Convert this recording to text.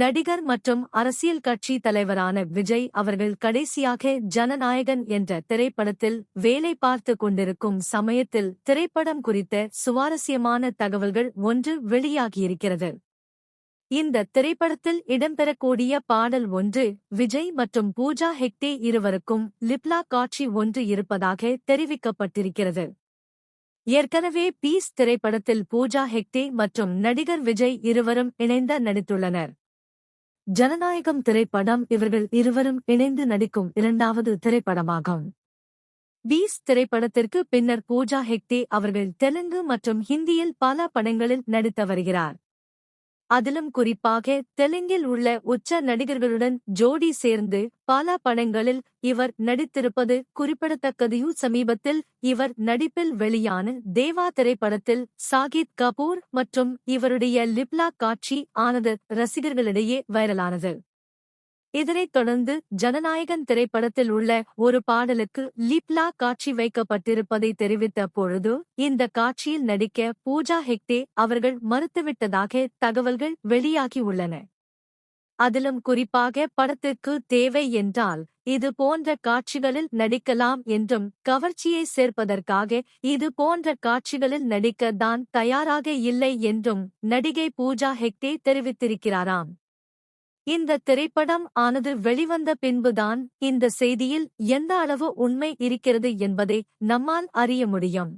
நடிகர் மற்றும் அரசியல் கட்சி தலைவரான விஜய் அவர்கள் கடைசியாக ஜனநாயகன் என்ற திரைப்படத்தில் வேலை பார்த்து கொண்டிருக்கும் சமயத்தில் திரைப்படம் குறித்த சுவாரஸ்யமான தகவல்கள் ஒன்று வெளியாகியிருக்கிறது. இந்த திரைப்படத்தில் இடம்பெறக்கூடிய பாடல் ஒன்று விஜய் மற்றும் பூஜா ஹெக்டே இருவருக்கும் லிப்லா காட்சி ஒன்று இருப்பதாக தெரிவிக்கப்பட்டிருக்கிறது. ஏற்கனவே பீஸ் திரைப்படத்தில் பூஜா ஹெக்டே மற்றும் நடிகர் விஜய் இருவரும் இணைந்த நடித்துள்ளனர். ஜனநாயகம் திரைப்படம் இவர்கள் இருவரும் இணைந்து நடிக்கும் இரண்டாவது திரைப்படமாகும். பீஸ் திரைப்படத்திற்கு பின்னர் பூஜா ஹெக்டே அவர்கள் தெலுங்கு மற்றும் ஹிந்தியில் பல படங்களில் நடித்து வருகிறார். அதிலும் குறிப்பாக தெலுங்கில் உள்ள உச்ச நடிகர்களுடன் ஜோடி சேர்ந்து பல படங்களில் இவர் நடித்திருப்பது குறிப்பிடத்தக்கதையும் சமீபத்தில் இவர் நடிப்பில் வெளியான தேவா திரைப்படத்தில் சாகித் கபூர் மற்றும் இவருடைய லிப்லா காட்சி ஆனது ரசிகர்களிடையே வைரலானது. இதனைத் தொடர்ந்து ஜனநாயகன் திரைப்படத்தில் உள்ள ஒரு பாடலுக்கு லிப்லா காட்சி வைக்கப்பட்டிருப்பதை தெரிவித்த பொழுது இந்த காட்சியில் நடிக்க பூஜா ஹெக்டே அவர்கள் மறுத்துவிட்டதாக தகவல்கள் வெளியாகியுள்ளன அதிலும் குறிப்பாக படத்திற்கு தேவை என்றால் இது போன்ற காட்சிகளில் நடிக்கலாம் என்றும் கவர்ச்சியை சேர்ப்பதற்காக இது போன்ற காட்சிகளில் நடிக்க தான் தயாராக இல்லை என்றும் நடிகை பூஜா ஹெக்டே தெரிவித்திருக்கிறாராம். இந்த திரைப்படம் ஆனது வெளிவந்த பின்புதான் இந்த செய்தியில் எந்த அளவு உண்மை இருக்கிறது என்பதை நம்மால் அறிய முடியும்.